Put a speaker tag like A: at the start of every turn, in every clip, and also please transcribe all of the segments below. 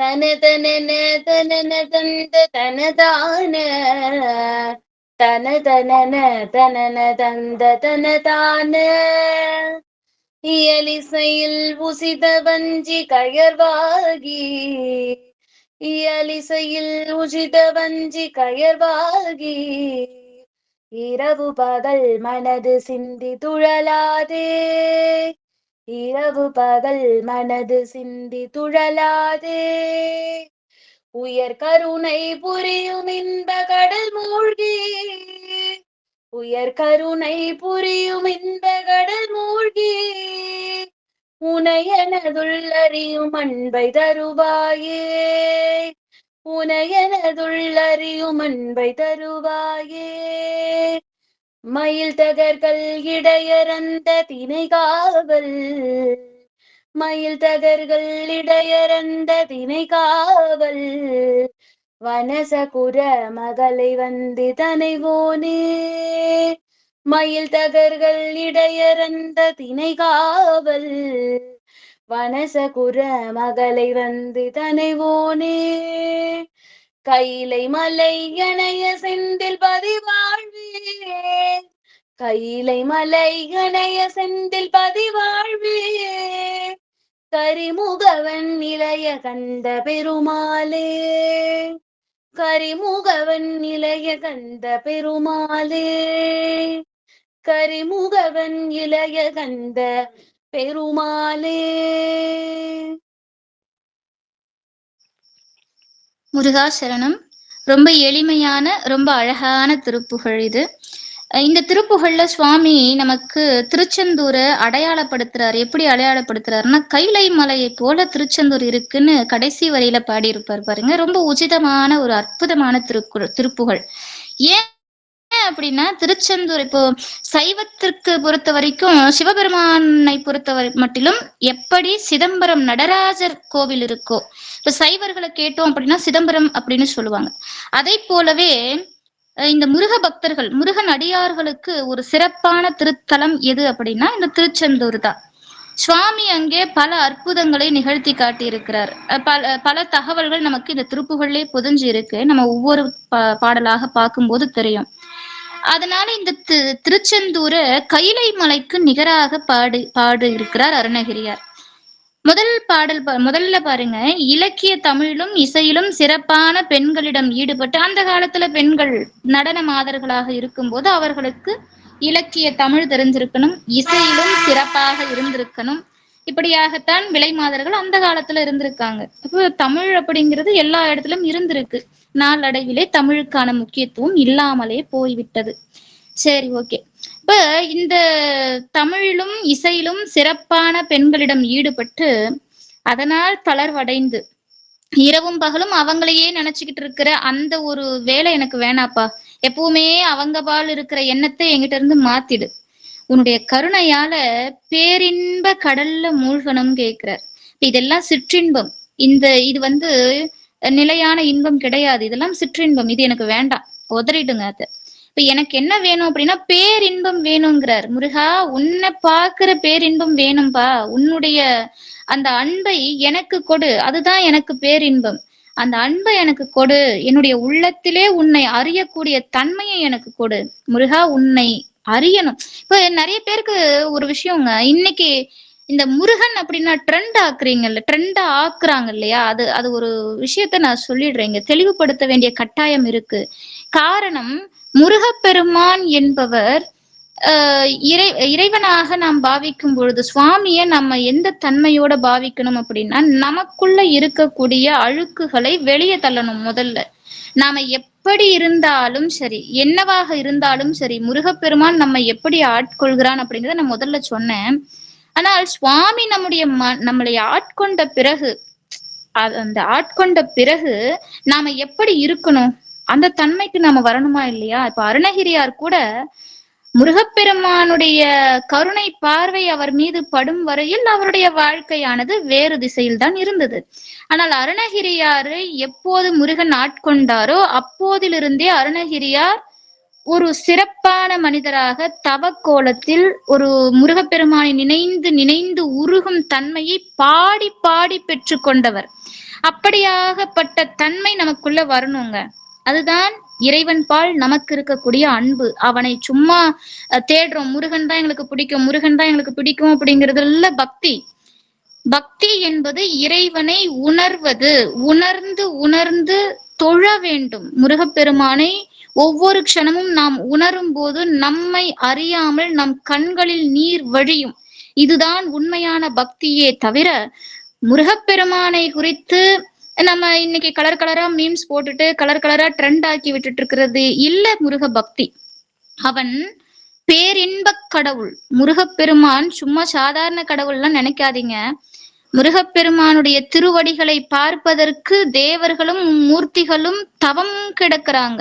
A: தன தனன தனன தந்த தனதான. தன தனன தனன தந்த தனதான இயலிசையில் உசித வஞ்சி கயர்வாகி இயலிசையில் உசித வஞ்சி கயர்வாகி இரவு பகல் மனது சிந்தி துழலாதே. இரவு பகல் மனது சிந்தி துழலாதே. உயர் கருணை புரியும் இந்த கடல் மூழ்கி. உயர் கருணை புரியும் இந்த கடல் மூழ்கி. உனையனதுள்ளறியும் அன்பை தருவாயே. உனையனதுள்ளறியும் அன்பை தருவாயே. மயில் தகர்கள் இடையறந்த திணைகாவல். மயில் தகர்கள் இடையறந்த திணைகாவல். வனசகுர மகளை வந்து தனைவோனே மயில் தகர்கள் இடையறந்த திணைகாவல். வனசகுர மகளை வந்து தனைவோனே கைலை மலை இணைய செந்தில் பதிவாழ்வே. கைலை மலை இணைய செந்தில் பதிவாழ்வே. கரிமுகவன் நிலைய கந்த பெருமாளே. கரிமுகவன் நிலைய கந்த பெருமாளே. கரிமுகவன் இளைய கந்த பெருமாளே.
B: முருகா சரணம் ரொம்ப எளிமையான ரொம்ப அழகான திருப்புகழ் இது. இந்த திருப்புகள்ல சுவாமி நமக்கு திருச்செந்தூரை அடையாளப்படுத்துறாரு. எப்படி அடையாளப்படுத்துறாருன்னா கைலை மலையை போல திருச்செந்தூர் இருக்குன்னு கடைசி வரியில பாடியிருப்பார் பாருங்க. ரொம்ப உச்சிதமான ஒரு அற்புதமான திருக்கு திருப்புகழ் ஏன் அப்படின்னா திருச்செந்தூர். இப்போ சைவத்திற்கு பொறுத்த வரைக்கும் சிவபெருமானை பொறுத்தவரை மட்டிலும் எப்படி சிதம்பரம் நடராஜர் கோவில் இருக்கோ இப்ப சைவர்களை கேட்டோம் அப்படின்னா சிதம்பரம் அப்படின்னு சொல்லுவாங்க. அதை போலவே இந்த முருக பக்தர்கள் முருகன் அடியார்களுக்கு ஒரு சிறப்பான திருத்தலம் எது அப்படின்னா இந்த திருச்செந்தூர் தான். சுவாமி அங்கே பல அற்புதங்களை நிகழ்த்தி காட்டியிருக்கிறார். பல பல தகவல்கள் நமக்கு இந்த திருப்புகள்லேயே புதஞ்சு இருக்கு. நம்ம ஒவ்வொரு பா- பாடலாக பார்க்கும்போது தெரியும். அதனால இந்த தி- கைலை மலைக்கு நிகராக பாடு பாடு இருக்கிறார் அருணகிரியார். முதல் பாடல் பா- முதல்ல பாருங்க. இலக்கிய தமிழிலும் இசையிலும் சிறப்பான பெண்களிடம் ஈடுபட்டு அந்த காலத்துல பெண்கள் நடன மாதர்களாக இருக்கும்போது அவர்களுக்கு இலக்கிய தமிழ் தெரிஞ்சிருக்கணும் இசையிலும் சிறப்பாக இருந்திருக்கணும். இப்படியாகத்தான் விலை மாதர்கள் அந்த காலத்துல இருந்திருக்காங்க. இப்போ தமிழ் அப்படிங்கிறது எல்லா இடத்துலயும் இருந்திருக்கு. நாளடைவிலே தமிழுக்கான முக்கியத்துவம் இல்லாமலே போய்விட்டது. சரி ஓகே. இப்ப இந்த தமிழிலும் இசையிலும் சிறப்பான பெண்களிடம் ஈடுபட்டு அதனால் தளர்வடைந்து இரவும் பகலும் அவங்களையே நினைச்சுக்கிட்டு இருக்கிற அந்த ஒரு வேலை எனக்கு வேணாப்பா. எப்பவுமே அவங்க பால் இருக்கிற எண்ணத்தை என்கிட்ட இருந்து மாத்திடு. உன்னுடைய கருணையால பேரின்ப கடல்ல மூழ்கணும் கேட்கிறார். இதெல்லாம் சிற்றின்பம். இந்த இது வந்து நிலையான இன்பம் கிடையாது. இதெல்லாம் சிற்றின்பம். இது எனக்கு வேண்டாம். உதறிடுங்க அது. இப்ப எனக்கு என்ன வேணும் அப்படின்னா பேரின்பம் வேணுங்கிறார். முருகா உன்னை பாக்குற பேரின்பம் வேணும்பா. உன்னுடைய அந்த அன்பை எனக்கு கொடு. அதுதான் எனக்கு பேரின்பம். அந்த அன்பை எனக்கு கொடு. என்னுடைய உள்ளத்திலே உன்னை அறியக்கூடிய தன்மையை எனக்கு கொடு. முருகா உன்னை அறியணும். இப்ப நிறைய பேருக்கு ஒரு விஷயங்க. இன்னைக்கு இந்த முருகன் அப்படின்னா ட்ரெண்ட் ஆக்குறீங்கல்ல ட்ரெண்டா ஆக்குறாங்க இல்லையா அது அது ஒரு விஷயத்த நான் சொல்லிடுறேங்க. தெளிவுபடுத்த வேண்டிய கட்டாயம் இருக்கு. காரணம் முருகப்பெருமான் என்பவர் ஆஹ் இறை இறைவனாக நாம் பாவிக்கும் பொழுது சுவாமியை நம்ம எந்த தன்மையோட பாவிக்கணும் அப்படின்னா நமக்குள்ள இருக்கக்கூடிய அழுக்குகளை வெளியே தள்ளணும் முதல்ல. நாம எப்படி இருந்தாலும் சரி என்னவாக இருந்தாலும் சரி முருகப்பெருமான் நம்ம எப்படி ஆட்கொள்கிறான் அப்படிங்கிறத நான் முதல்ல சொன்னேன். ஆனால் சுவாமி நம்முடைய ம நம்மளை ஆட்கொண்ட பிறகு அது அந்த ஆட்கொண்ட பிறகு நாம எப்படி இருக்கணும்? அந்த தன்மைக்கு நாம வரணுமா இல்லையா? இப்ப அருணகிரியார் கூட முருகப்பெருமானுடைய கருணை பார்வை அவர் மீது படும் வரையில் அவருடைய வாழ்க்கையானது வேறு திசையில் தான் இருந்தது. ஆனால் அருணகிரியாரை எப்போது முருகன் ஆட்கொண்டாரோ அப்போதிலிருந்தே அருணகிரியார் ஒரு சிறப்பான மனிதராக தவக்கோலத்தில் ஒரு முருகப்பெருமானை நினைந்து நினைந்து உருகும் தன்மையை பாடி பாடி பெற்று கொண்டவர். அப்படியாகப்பட்ட தன்மை நமக்குள்ள வரணுங்க. அதுதான் இறைவன் பால் நமக்கு இருக்கக்கூடிய அன்பு. அவனை சும்மா தேடுறோம். முருகன் தான் எங்களுக்கு பிடிக்கும். முருகன் தான் எங்களுக்கு பிடிக்கும் அப்படிங்கறதுல பக்தி. பக்தி என்பது இறைவனை உணர்வது. உணர்ந்து உணர்ந்து தொழ வேண்டும். முருகப்பெருமானை ஒவ்வொரு க்ஷணமும் நாம் உணரும் போது நம்மை அறியாமல் நம் கண்களில் நீர் வழியும். இதுதான் உண்மையான பக்தியே தவிர முருகப்பெருமானை குறித்து நம்ம இன்னைக்கு கலர் கலரா மீம்ஸ் போட்டுட்டு கலர் கலரா ட்ரெண்ட் ஆக்கி விட்டுட்டு இருக்கிறது இல்ல முருக பக்தி. அவன் பேரின்பக் கடவுள். முருகப்பெருமான் சும்மா சாதாரண கடவுள்லாம் நினைக்காதீங்க. முருகப்பெருமானுடைய திருவடிகளை பார்ப்பதற்கு தேவர்களும் மூர்த்திகளும் தவம் கிடக்குறாங்க.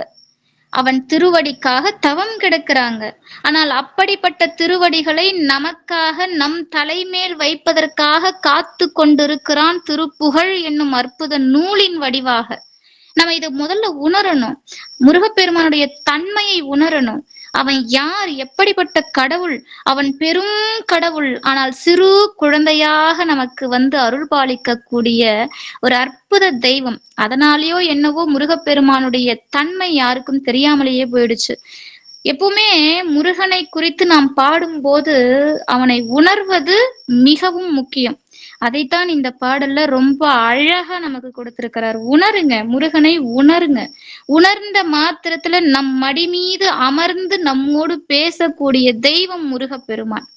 B: அவன் திருவடிக்காக தவம் கிடக்கிறாங்க. ஆனால் அப்படிப்பட்ட திருவடிகளை நமக்காக நம் தலைமேல் வைப்பதற்காக காத்து கொண்டிருக்கிறான் திருப்புகழ் என்னும் அற்புத நூலின் வடிவாக. நம்ம இதை முதல்ல உணரணும். முருகப்பெருமானுடைய தன்மையை உணரணும். அவன் யார்? எப்படிப்பட்ட கடவுள்? அவன் பெரும் கடவுள். ஆனால் சிறு குழந்தையாக நமக்கு வந்து அருள் பாலிக்கக்கூடிய ஒரு அற்புத தெய்வம். அதனாலேயோ என்னவோ முருகப்பெருமானுடைய தன்மை யாருக்கும் தெரியாமலேயே போயிடுச்சு. எப்பவுமே முருகனை குறித்து நாம் பாடும்போது அவனை உணர்வது மிகவும் முக்கியம். அதைத்தான் இந்த பாடல்ல ரொம்ப அழகா நமக்கு கொடுத்திருக்கிறார். உணருங்க முருகனை உணருங்க. உணர்ந்த மாத்திரத்துல நம் மடி மீது அமர்ந்து நம்மோடு பேசக்கூடிய தெய்வம் முருகப்பெருமான்.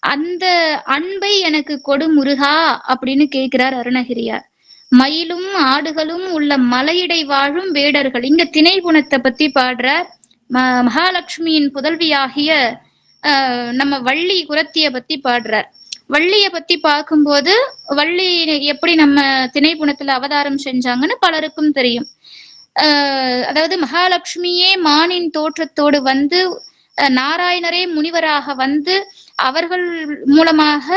B: அந்த அன்பை எனக்கு கொடு முருகா அப்படின்னு கேட்கிறார் அருணகிரியார். மயிலும் ஆடுகளும் உள்ள மலையிடை வாழும் வேடர்கள். இங்க திணை குணத்தை பத்தி பாடுற ம- மகாலட்சுமியின் புதல்வியாகிய ஆஹ், நம்ம வள்ளி குரத்திய பத்தி பாடுறார். வள்ளிய பத்தி பார்க்கும்போது வள்ளி எப்படி நம்ம திணைப்புணத்துல அவதாரம் செஞ்சாங்கன்னு பலருக்கும் தெரியும். ஆஹ் அதாவது மகாலட்சுமியே மானின் தோற்றத்தோடு வந்து அஹ் நாராயணரே முனிவராக வந்து அவர்கள் மூலமாக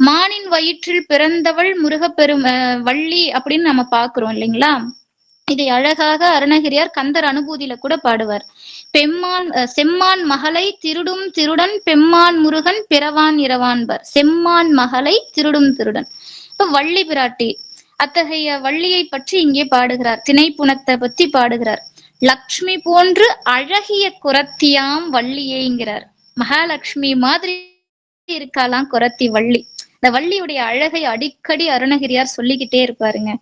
B: மானின் வயிற்றில் பிறந்தவள் முருகப்பெரும் அஹ் வள்ளி அப்படின்னு நம்ம பாக்குறோம் இல்லைங்களா? இதை அழகாக அருணகிரியார் கந்தர் அனுபூதியில கூட பாடுவார். பெம்மான் அஹ் செம்மான் மகளை திருடும் திருடன் பெம்மான் முருகன் பிறவான் இரவான்பர். செம்மான் மகளை திருடும் திருடன். இப்ப வள்ளி பிராட்டி அத்தகைய வள்ளியை பற்றி இங்கே பாடுகிறார். திணைப்புணத்தை பத்தி பாடுகிறார். லக்ஷ்மி போன்று அழகிய குரத்தியாம் வள்ளியேங்கிறார். மகாலட்சுமி மாதிரி இருக்காலாம் குரத்தி வள்ளி. இந்த வள்ளியுடைய அழகை அடிக்கடி அருணகிரியார் சொல்லிக்கிட்டே இருப்பாருங்க.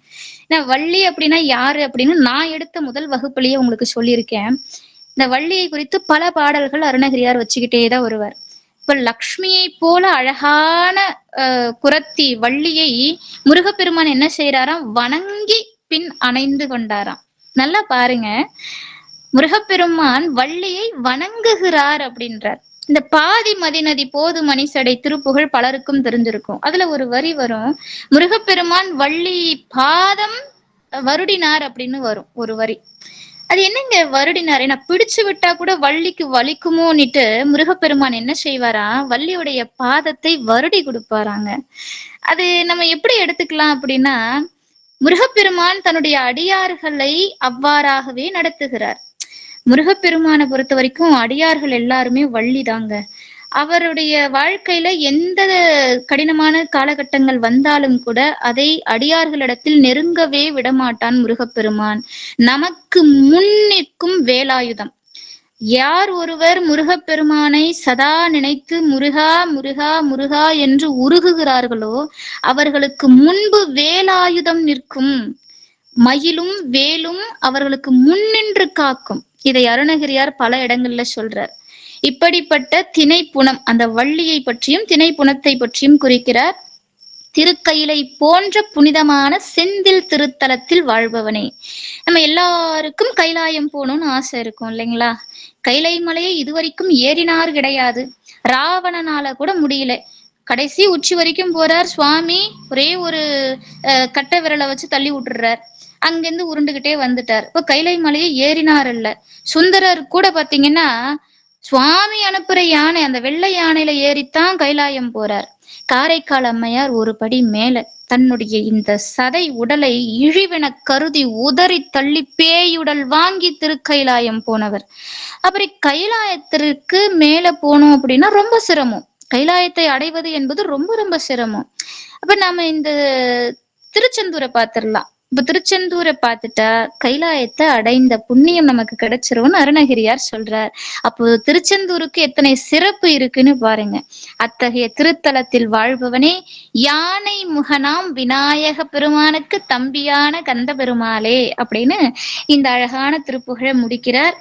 B: ஏன்னா வள்ளி அப்படின்னா யாரு அப்படின்னு நான் எடுத்த முதல் வகுப்புலயே உங்களுக்கு சொல்லியிருக்கேன். இந்த வள்ளியை குறித்து பல பாடல்கள் அருணகிரியார் வச்சுக்கிட்டே தான் வருவார். இப்ப லக்ஷ்மியை போல அழகான குரத்தி வள்ளியை முருகப்பெருமான் என்ன செய்யறாராம் வணங்கி பின் அணைந்து கொண்டாராம். நல்லா பாருங்க. முருகப்பெருமான் வள்ளியை வணங்குகிறார் அப்படின்றார். இந்த பாதி மதிநதி போது மணிசடை திருப்புகழ் பலருக்கும் தெரிஞ்சிருக்கும். அதுல ஒரு வரி வரும். முருகப்பெருமான் வள்ளி பாதம் வருடினார் அப்படின்னு வரும் ஒரு வரி. அது என்னங்க வருடினாரு நான் பிடிச்சு விட்டா கூட வள்ளிக்கு வலிக்குமோன்னுட்டு முருகப்பெருமான் என்ன செய்வாரா? வள்ளியுடைய பாதத்தை வருடி கொடுப்பாராங்க. அது நம்ம எப்படி எடுத்துக்கலாம் அப்படின்னா முருகப்பெருமான் தன்னுடைய அடியார்களை அவ்வாறாகவே நடத்துகிறார். முருகப்பெருமானை பொறுத்த வரைக்கும் அடியார்கள் எல்லாருமே வள்ளிதாங்க. அவருடைய வாழ்க்கையில எந்த கடினமான காலகட்டங்கள் வந்தாலும் கூட அதை அடியார்களிடத்தில் நெருங்கவே விடமாட்டான் முருகப்பெருமான். நமக்கு முன் நிற்கும் வேலாயுதம். யார் ஒருவர் முருகப்பெருமானை சதா நினைத்து முருகா முருகா முருகா என்று உருகுகிறார்களோ அவர்களுக்கு முன்பு வேலாயுதம் நிற்கும். மயிலும் வேலும் அவர்களுக்கு முன்னின்று காக்கும். இதை அருணகிரியார் பல இடங்கள்ல சொல்றார். இப்படிப்பட்ட திணைப்புணம் அந்த வள்ளியை பற்றியும் திணைப்புணத்தை பற்றியும் குறிக்கிறார். திருக்கயிலை போன்ற புனிதமான செந்தில் திருத்தலத்தில் வாழ்பவனே. நம்ம எல்லாருக்கும் கைலாயம் போகணும்னு ஆசை இருக்கும் இல்லைங்களா? கைலை மலையை இதுவரைக்கும் ஏறினார் கிடையாது. ராவணனால கூட முடியல. கடைசி உச்சி வரைக்கும் போறார் சுவாமி. ஒரே ஒரு அஹ், கட்டை விரலை வச்சு தள்ளி விட்டுறார் அங்கிருந்து உருண்டுகிட்டே வந்துட்டார். இப்போ கைலை மலையை ஏறினார் இல்ல. சுந்தரர் கூட பாத்தீங்கன்னா சுவாமி அனுப்புற யானை அந்த வெள்ளை யானையில ஏறித்தான் கைலாயம் போறார். காரைக்கால் அம்மையார் ஒரு படி மேல தன்னுடைய இந்த சதை உடலை இழிவென கருதி உதறி தள்ளி பேயுடல் வாங்கி திருக்கைலாயம் போனவர். அப்புறம் கைலாயத்திற்கு மேல போனோம் அப்படின்னா ரொம்ப சிரமம். கைலாயத்தை அடைவது என்பது ரொம்ப ரொம்ப சிரமம். அப்ப நாம இந்த திருச்செந்தூரை பார்த்திடலாம். இப்ப திருச்செந்தூரை பார்த்துட்டா கைலாயத்தை அடைந்த புண்ணியம் நமக்கு கிடைச்சிரும்னு அருணகிரியார் சொல்றார். அப்போ திருச்செந்தூருக்கு எத்தனை சிறப்பு இருக்குன்னு பாருங்க. அத்தகைய திருத்தலத்தில் வாழ்பவனே யானை முகனாம் விநாயக பெருமானுக்கு தம்பியான கந்த பெருமாளே அப்படின்னு இந்த அழகான திருப்புகழை முடிக்கிறார்.